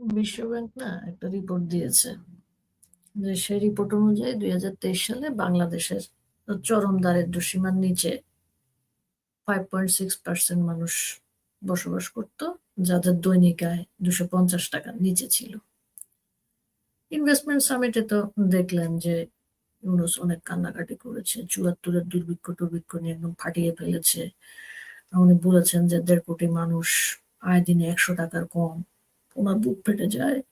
বিশ্বব্যাংক না একটা রিপোর্ট দিয়েছে। যে সেই রিপোর্ট অনুযায়ী ২০২৩ সালে বাংলাদেশের চরম দারিদ্র্য সীমার নিচে 5.6% মানুষ বসবাস করত। যাদের দৈনিক আয় দুশো পঞ্চাশ টাকার নিচে ছিল। ইনভেস্টমেন্ট সামিটে তো দেখলেন যে ইউনূস অনেক কান্নাকাটি করেছে। ৭৪ এর দুর্ভিক্ষ-টুর্ভিক্ষ নিয়ে একদম ফাটিয়ে ফেলেছে। উনি বলেছেন যে দেড় কোটি মানুষ আয় দিনে একশো টাকার কম। উনার বুক ফেটে যায়।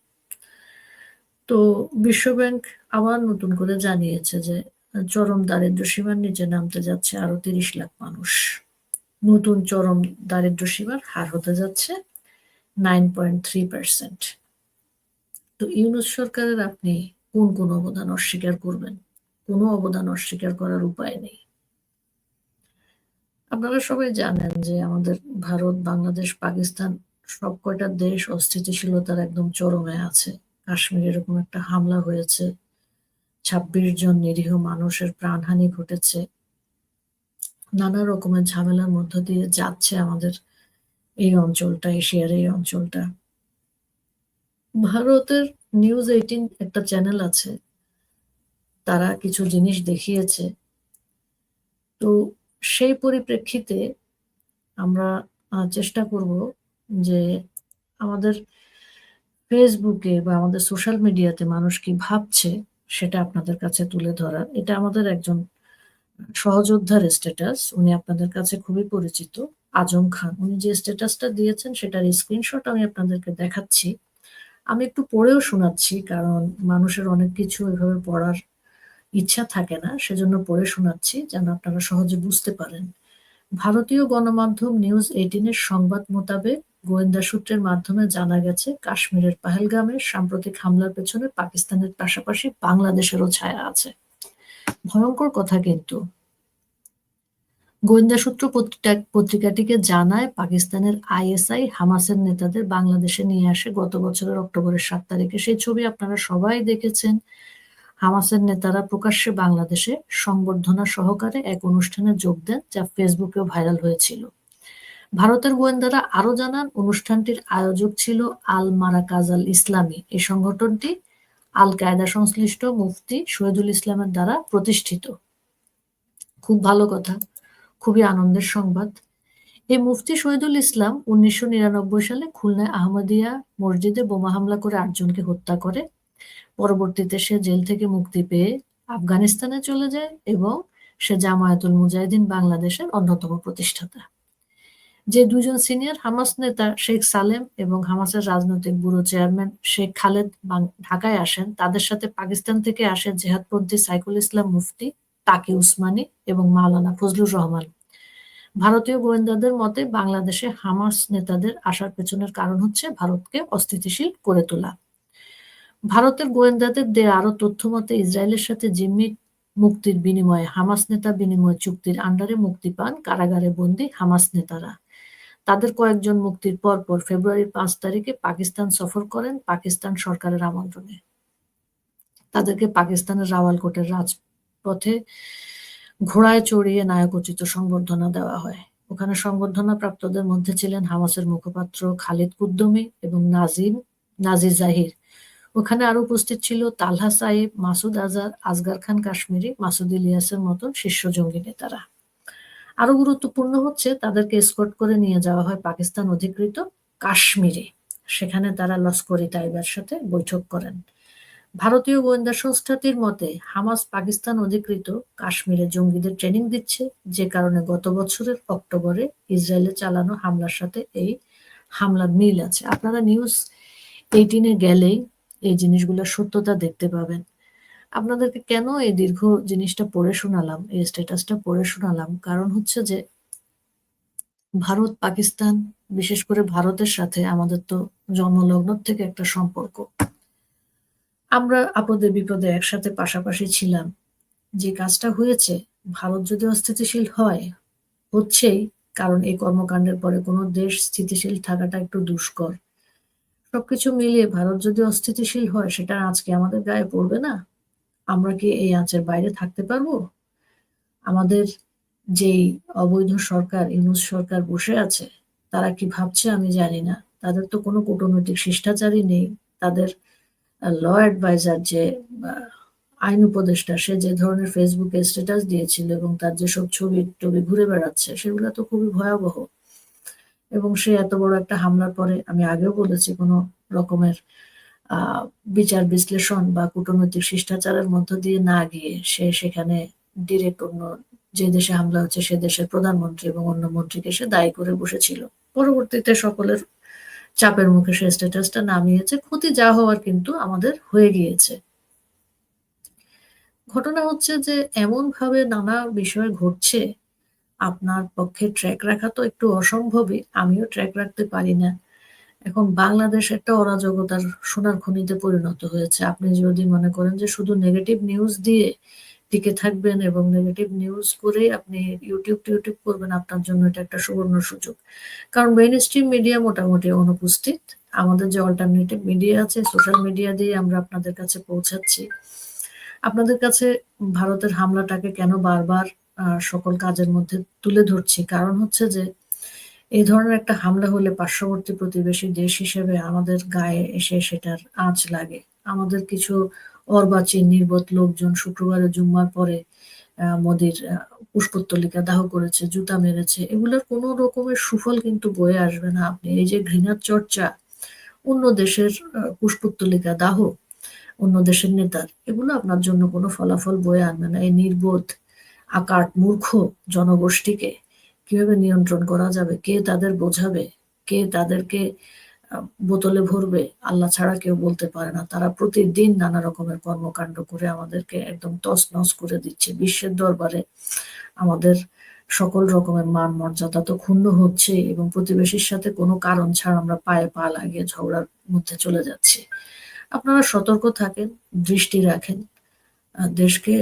তো বিশ্বব্যাংক আবার নতুন করে জানিয়েছে যে চরম দারিদ্র্য সীমার নিচে নামতে যাচ্ছে আরও ৩০ লাখ মানুষ। নতুন চরম দারিদ্র্য সীমার হার হতে যাচ্ছে 9.3% তো ইউনূস সরকারের আপনি কোন, কোন অবদান অস্বীকার করবেন? কোন অবদান অস্বীকার করার উপায় নেই। আপনারা সবাই জানেন যে আমাদের ভারত, বাংলাদেশ, পাকিস্তান সব কয়টা দেশ অস্থিতিশীলতার একদম চরমে আছে। কাশ্মীরে এরকম একটা হামলা হয়েছে। ২৬ জন নিরীহ মানুষের প্রাণহানি ঘটেছে। নানা রকমের ঝামেলার মধ্য দিয়ে যাচ্ছে আমাদের এই অঞ্চলটা, এশিয়ার এই অঞ্চলটা। ভারতের নিউজ 18 একটা চ্যানেল আছে। তারা কিছু জিনিস দেখিয়েছে। তো সেই পরিপ্রেক্ষিতে আমরা চেষ্টা করব যে আমাদের ফেসবুকে বা আমাদের সোশ্যাল মিডিয়াতে মানুষ কি ভাবছে, সেটা আপনাদের কাছে তুলে ধরার। এটা আমাদের একজন সহযোদ্ধার স্ট্যাটাস। উনি আপনাদের কাছে খুবই পরিচিত। আজম খান। উনি যে স্ট্যাটাসটা দিয়েছেন, সেটার স্ক্রিনশট আমি আপনাদেরকে দেখাচ্ছি। আমি একটু পড়েও শোনাচ্ছি, কারণ মানুষের অনেক কিছু এভাবে পড়ার ইচ্ছা থাকে না। সেজন্য পড়ে শোনাচ্ছি, যেন আপনারা সহজে বুঝতে পারেন। ভারতীয় গণমাধ্যম নিউজ এইটিনের সংবাদ মোতাবেক গোয়েন্দা সূত্রের মাধ্যমে জানা গেছে, কাশ্মীরের পাহেলগামে সাম্প্রতিক হামলার পেছনে পাকিস্তানের পাশাপাশি বাংলাদেশেরও ছায়া আছে। ভয়ঙ্কর কথা কিন্তু। গোয়েন্দা সূত্র পত্রিকাটিকে জানায়, পাকিস্তানের আইএসআই হামাসের নেতাদের বাংলাদেশে নিয়ে আসে গত বছরের অক্টোবরের সাত তারিখে। সেই ছবি আপনারা সবাই দেখেছেন। হামাসের নেতারা প্রকাশ্যে বাংলাদেশে সংবর্ধনা সহকারে এক অনুষ্ঠানে যোগ দেন, যা ফেসবুকেও ভাইরাল হয়েছিল। ভারতের গোয়েন্দারা আরও জানান, অনুষ্ঠানটির আয়োজক ছিল আল মারাকাজ আল ইসলামী। এই সংগঠনটি আল কায়দা সংশ্লিষ্ট মুফতি শহীদুল ইসলামের দ্বারা প্রতিষ্ঠিত। খুব ভালো কথা। খুবই আনন্দের সংবাদ। এই মুফতি শহীদুল ইসলাম ১৯৯৯ সালে খুলনায় আহমদিয়া মসজিদে বোমা হামলা করে আটজনকে হত্যা করে। পরবর্তীতে সে জেল থেকে মুক্তি পেয়ে আফগানিস্তানে চলে যায় এবং সে জামায়াতুল মুজাহিদিন বাংলাদেশের অন্যতম প্রতিষ্ঠাতা। যে দুজন সিনিয়র হামাস নেতা শেখ সালেম এবং হামাসের রাজনৈতিক ব্যুরো চেয়ারম্যান শেখ খালেদ ঢাকায় আসেন তাদের সাথে পাকিস্তান থেকে আসেন জেহাদপন্থী সাইফুল ইসলাম মুফতি, তাকি উসমানী এবং মাওলানা ফজলুর রহমান। ভারতীয় গোয়েন্দাদের মতে বাংলাদেশে হামাস নেতাদের আসার পেছনের কারণ হচ্ছে ভারতকে অস্থিতিশীল করে তোলা। ভারতের গোয়েন্দাদের দেয়া আরও তথ্য মতে ইসরায়েলের সাথে জিম্মি মুক্তির বিনিময়ে হামাস নেতা বিনিময় চুক্তির আন্ডারে মুক্তি পান কারাগারে বন্দী হামাস নেতারা। তাদের কয়েকজন মুক্তির পরপর ফেব্রুয়ারির পাঁচ তারিখে পাকিস্তান সফর করেন পাকিস্তান সরকারের আমন্ত্রণে। তাদেরকে পাকিস্তানের রাওয়ালকোটের রাজপথে ঘোড়ায় চড়িয়ে নায়কোচিত সংবর্ধনা দেওয়া হয়। ওখানে সংবর্ধনা প্রাপ্তদের মধ্যে ছিলেন হামাসের মুখপাত্র খালিদ কুদ্দুমি এবং নাজিম নাজির জাহির। ওখানে আরও উপস্থিত ছিল তালহা সাইব, মাসুদ আজহার, আজগার খান কাশ্মীরি, মাসুদ ইলিয়াসের মতন শীর্ষ জঙ্গি নেতারা। আরও গুরুত্বপূর্ণ হচ্ছে তাদেরকে এসকর্ট করে নিয়ে যাওয়া হয় পাকিস্তান অধিকৃত কাশ্মীরে। সেখানে তারা লস্করি তাইবার সাথে বৈঠক করেন। ভারতীয় গোয়েন্দা সংস্থাটির মতে, হামাস পাকিস্তান অধিকৃত কাশ্মীরে জঙ্গিদের ট্রেনিং দিচ্ছে, যে কারণে গত বছরের অক্টোবরে ইসরায়েলে চালানো হামলার সাথে এই হামলার মিল আছে। আপনারা নিউজ এইটিনে গেলেই এই জিনিসগুলোর সত্যতা দেখতে পাবেন। আপনাদেরকে কেন এই দীর্ঘ জিনিসটা পড়ে শোনালাম, এই স্ট্যাটাসটা পড়ে শোনালাম কারণ হচ্ছে যে ভারত, পাকিস্তান বিশেষ করে ভারতের সাথে আমাদের তো জন্মলগ্ন থেকে একটা সম্পর্ক। আমরা আপদে বিপদে একসাথে পাশাপাশি ছিলাম। যে কাজটা হয়েছে ভারত যদি অস্থিতিশীল হয়, হচ্ছেই কারণ এই কর্মকাণ্ডের পরে কোনো দেশ স্থিতিশীল থাকাটা একটু দুষ্কর। সবকিছু মিলিয়ে ভারত যদি অস্থিতিশীল হয় সেটা আজকে আমাদের গায়ে পড়বে না? আমরা কি এই আঁচের বাইরে থাকতে পারব? আমাদের যেই অবৈধ সরকার, ইউনূস সরকার বসে আছে, তারা কি ভাবছে আমি জানি না। তাদের তো কোনো কূটনৈতিক শিষ্টাচারই নেই তাদের ল অ্যাডভাইজার যে আইন উপদেষ্টা, সে যে ধরনের ফেসবুকে স্ট্যাটাস দিয়েছিল এবং তার যেসব ছবি টবি ঘুরে বেড়াচ্ছে, সেগুলো তো খুবই ভয়াবহ এবং সে এত বড় একটা হামলার পরে, আমি আগেও বলেছি কোনো রকমের বিচার বিশ্লেষণ বা কূটনৈতিক শিষ্টাচারের মধ্য দিয়ে না গিয়ে সে সেখানে ডিরেক্ট অন্য যে দেশে হামলা হচ্ছে সে দেশের প্রধানমন্ত্রী এবং অন্য মন্ত্রীকে সে দায়ী করে বসেছিল। পরবর্তীতে সকলের চাপের মুখে সে স্ট্যাটাসটা নামিয়েছে। ক্ষতি যা হওয়ার কিন্তু আমাদের হয়ে গিয়েছে। ঘটনা হচ্ছে যে এমন ভাবে নানা বিষয় ঘটছে, আপনার পক্ষে ট্র্যাক রাখা তো একটু অসম্ভবই, আমিও ট্র্যাক রাখতে পারি না। এখন বাংলাদেশ একটা অরাজকতার সোনার খনিতে পরিণত হয়েছে। আপনি যদি মনে করেন যে শুধু নেগেটিভ নিউজ দিয়ে টিকে থাকবেন এবং নেগেটিভ নিউজ করে আপনি ইউটিউব টিউটিউব করবেন, আপনার জন্য এটা একটা সুবর্ণ সুযোগ। কারণ মেইন স্ট্রিম মিডিয়া মোটামুটি অনুপস্থিত। আমাদের যে অল্টারনেটিভ মিডিয়া আছে সোশ্যাল মিডিয়া দিয়ে আমরা আপনাদের কাছে পৌঁছাচ্ছি। আপনাদের কাছে ভারতের হামলাটাকে কেন বারবার সকল কাজের মধ্যে তুলে ধরছি? কারণ হচ্ছে যে এই ধরনের একটা হামলা হলে পার্শ্ববর্তী প্রতিবেশী দেশ হিসেবে আমাদের গায়ে এসে সেটার আঁচ লাগে। আমাদের কিছু অর্বাচীন নির্বোধ লোকজন শুক্রবারে জুম্মার পরে মোদির পুষ্পোত্তলিকা দাহ করেছে, জুতা মেরেছে, এগুলোর কোনো রকমের সুফল কিন্তু বয়ে আসবে না আপনি। এই যে ঘৃণার চর্চা, অন্য দেশের পুষ্পোত্তলিকা দাহ, অন্য দেশের নেতার, এগুলো আপনার জন্য কোনো ফলাফল বয়ে আনবে না। এই নির্বোধ, আকাট, মূর্খ জনগোষ্ঠীকে কীভাবে নিয়ন্ত্রণ করা যাবে? কে তাদের বোঝাবে? কে তাদেরকে বোতলে ভরবে? আল্লাহ ছাড়া কেউ বলতে পারে না। তারা প্রতিদিন নানা রকমের কর্মকাণ্ড করে আমাদেরকে একদম তস নস করে দিচ্ছে। বিশ্বের দরবারে আমাদের সকল রকমের মান মর্যাদা তো ক্ষুণ্ণ হচ্ছে এবং প্রতিবেশীর সাথে কোনো কারণ ছাড়া আমরা পায়ে পা লাগিয়ে ঝগড়ার মধ্যে চলে যাচ্ছি। আপনারা সতর্ক থাকেন, দৃষ্টি রাখেন। দেশকে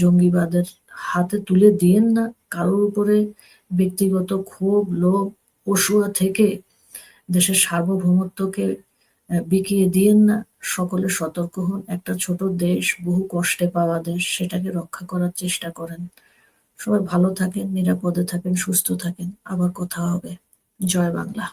জঙ্গিবাদের হাতে তুলে দিয়েন না কারোর উপরে ব্যক্তিগত ক্ষোভ, লোভ পশুয়া থেকে দেশের সার্বভৌমত্বকে বিকিয়ে দিয়েন না। সকলে সতর্ক হন। একটা ছোট দেশ বহু কষ্টে পাওয়া দেশ, সেটাকে রক্ষা করার চেষ্টা করেন। সবাই ভালো থাকেন, নিরাপদে থাকেন, সুস্থ থাকেন। আবার কথা হবে। জয় বাংলা।